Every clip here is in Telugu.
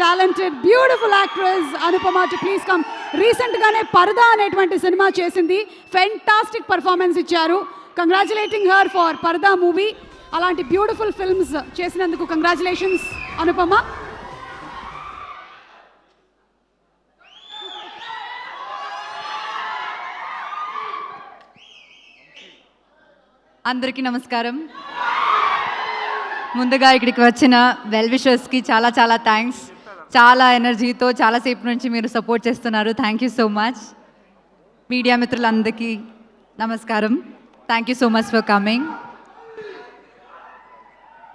Talented beautiful actress Anupama to please come రీసెంట్గానే పరదా అనేటువంటి సినిమా చేసింది. ఫెంటాస్టిక్ పర్ఫార్మెన్స్ ఇచ్చారు. Congratulating her for Paradha movie అలాంటి బ్యూటిఫుల్ ఫిల్మ్స్ చేసినందుకు కంగ్రాచులేషన్స్ అనుపమ అందరికీ నమస్కారం. ముందుగా ఇక్కడికి వచ్చిన వెల్ విషర్స్కి చాలా చాలా థ్యాంక్స్ చాలా ఎనర్జీతో చాలాసేపు నుంచి మీరు సపోర్ట్ చేస్తున్నారు. Thank you so much media మిత్రులందరికీ నమస్కారం. Thank you so much for coming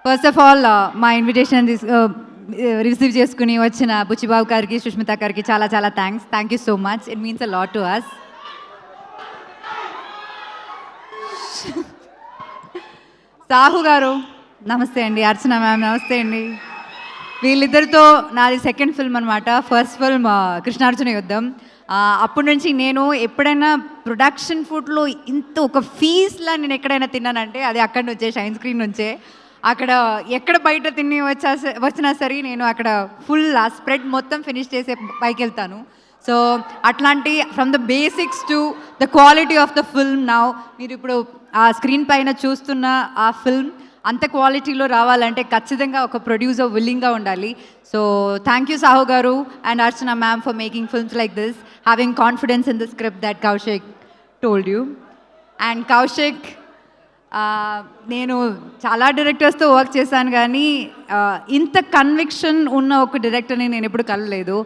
first of all మా ఇన్విటేషన్ రిసీవ్ చేసుకుని వచ్చిన బుచ్చిబాబు గారికి సుష్మిత గారికి చాలా చాలా thanks thank you so much it means a lot to us Sahu గారు నమస్తే అండి అర్చన మ్యామ్ నమస్తే అండి. వీళ్ళిద్దరితో నాది సెకండ్ ఫిల్మ్ అనమాట ఫస్ట్ ఫిల్మ్ కృష్ణార్జున యుద్ధం. అప్పటి నుంచి నేను ఎప్పుడైనా ప్రొడక్షన్ ఫుడ్లో ఇంత ఒక ఫీజ్లా నేను ఎక్కడైనా తిన్నానంటే అది అక్కడి నుంచే షైన్ స్క్రీన్ నుంచే. అక్కడ ఎక్కడ బయట తిని వచ్చా వచ్చినా సరే నేను అక్కడ ఫుల్ ఆ స్ప్రెడ్ మొత్తం ఫినిష్ చేసే పైకి వెళ్తాను సో అట్లాంటి from the basics to the quality of the film నా మీరు ఇప్పుడు ఆ స్క్రీన్ పైన చూస్తున్న ఆ ఫిల్మ్ అంత క్వాలిటీలో రావాలంటే ఖచ్చితంగా ఒక ప్రొడ్యూసర్ విల్లింగ్గా ఉండాలి. సో థ్యాంక్ యూ సాహు గారు and Archana ma'am for making films like this having confidence in the script that Kaushik told you and Kaushik నేను చాలా డైరెక్టర్స్తో వర్క్ చేశాను కానీ uh, ఇంత కన్విక్షన్ ఉన్న ఒక డైరెక్టర్ని నేను ఎప్పుడు కలలేదు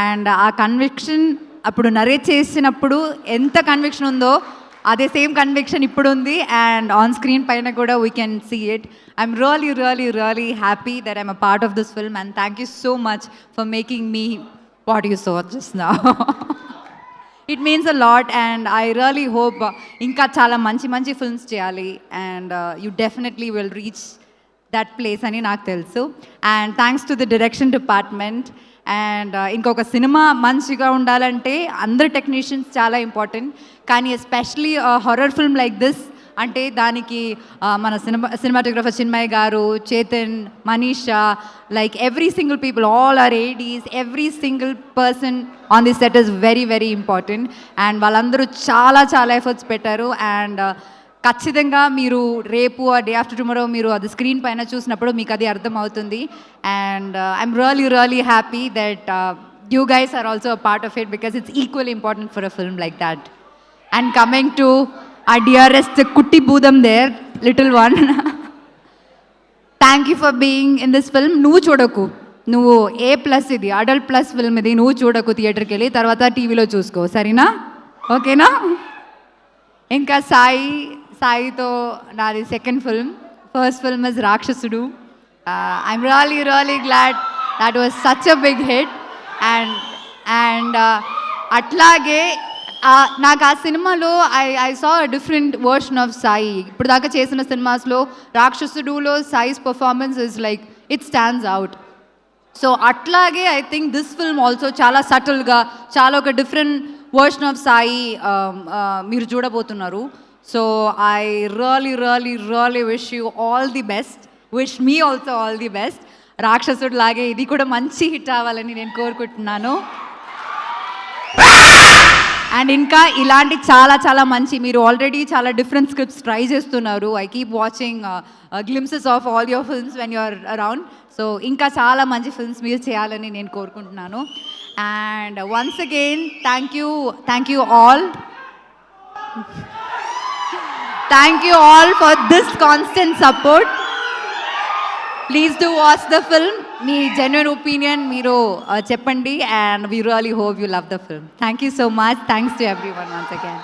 అండ్ ఆ కన్విక్షన్ అప్పుడు నరేట్ చేసినప్పుడు ఎంత కన్విక్షన్ ఉందో అదే సేమ్ కన్విక్షన్ ఇప్పుడు ఉంది. అండ్ ఆన్ స్క్రీన్ పైన కూడా we can see it I'm really really really happy that I'm a part of this film and thank you so much for making me what you so just నా it means a lot and I really hope ఇంకా చాలా మంచి మంచి ఫిల్మ్స్ చేయాలి. And you definitely will reach that place అని నాకు తెలుసు. And thanks to the direction department and ఇంకొక సినిమా మంచిగా ఉండాలంటే అందరు టెక్నీషియన్స్ చాలా ఇంపార్టెంట్ కానీ especially horror film like this అంటే దానికి uh, మన సినిమా సినిమాటోగ్రఫర్ చిన్మయ్ గారు Chetan Manisha like every single people all are ADs every single person on this set is very very important and వాళ్ళందరూ చాలా చాలా ఎఫర్ట్స్ పెట్టారు. అండ్ ఖచ్చితంగా మీరు రేపు ఆ డే ఆఫ్టర్ టుమారో మీరు అది స్క్రీన్ పైన చూసినప్పుడు మీకు అది అర్థమవుతుంది. And I'm really really happy that you guys are also a part of it because it's equal important for a film like that and coming to ఆ డిఆర్ఎస్ కుట్టి బూదం there little one thank you for being in this film నువ్వు చూడకు. నువ్వు ఏ ప్లస్ ఇది అడల్ట్ ప్లస్ ఫిల్మ్ ఇది. నువ్వు చూడకు థియేటర్కి వెళ్ళి తర్వాత టీవీలో చూసుకో. సరేనా? ఓకేనా ఇంకా సాయి సాయితో నాది second film first film is Rakshasudu I'm really really glad that was such a big hit and and అట్లాగే నాకు ఆ సినిమాలో I I saw different version of Sai ఇప్పుడు దాకా చేసిన సినిమాస్లో రాక్షసుడులో Sai's performance is like it stands out so అట్లాగే I think this film also చాలా సటిల్గా చాలా ఒక డిఫరెంట్ వర్షన్ ఆఫ్ సాయి మీరు చూడబోతున్నారు. So I really really really wish you all the best wish me also all the best Rakshasudu లాగే ఇది కూడా మంచి హిట్ అవ్వాలని నేను కోరుకుంటున్నాను. అండ్ ఇంకా ఇలాంటి చాలా చాలా మంచి మీరు ఆల్రెడీ చాలా డిఫరెంట్ స్క్రిప్ట్స్ ట్రై చేస్తున్నారు. I keep watching glimpses of all your films when you're around so ఇంకా చాలా మంచి ఫిల్మ్స్ మీరు చేయాలని నేను కోరుకుంటున్నాను. And once again thank you thank you all thank you all for this constant support please do watch the film me genuine opinion మీరు చెప్పండి. And we really hope you love the film thank you so much thanks to everyone once again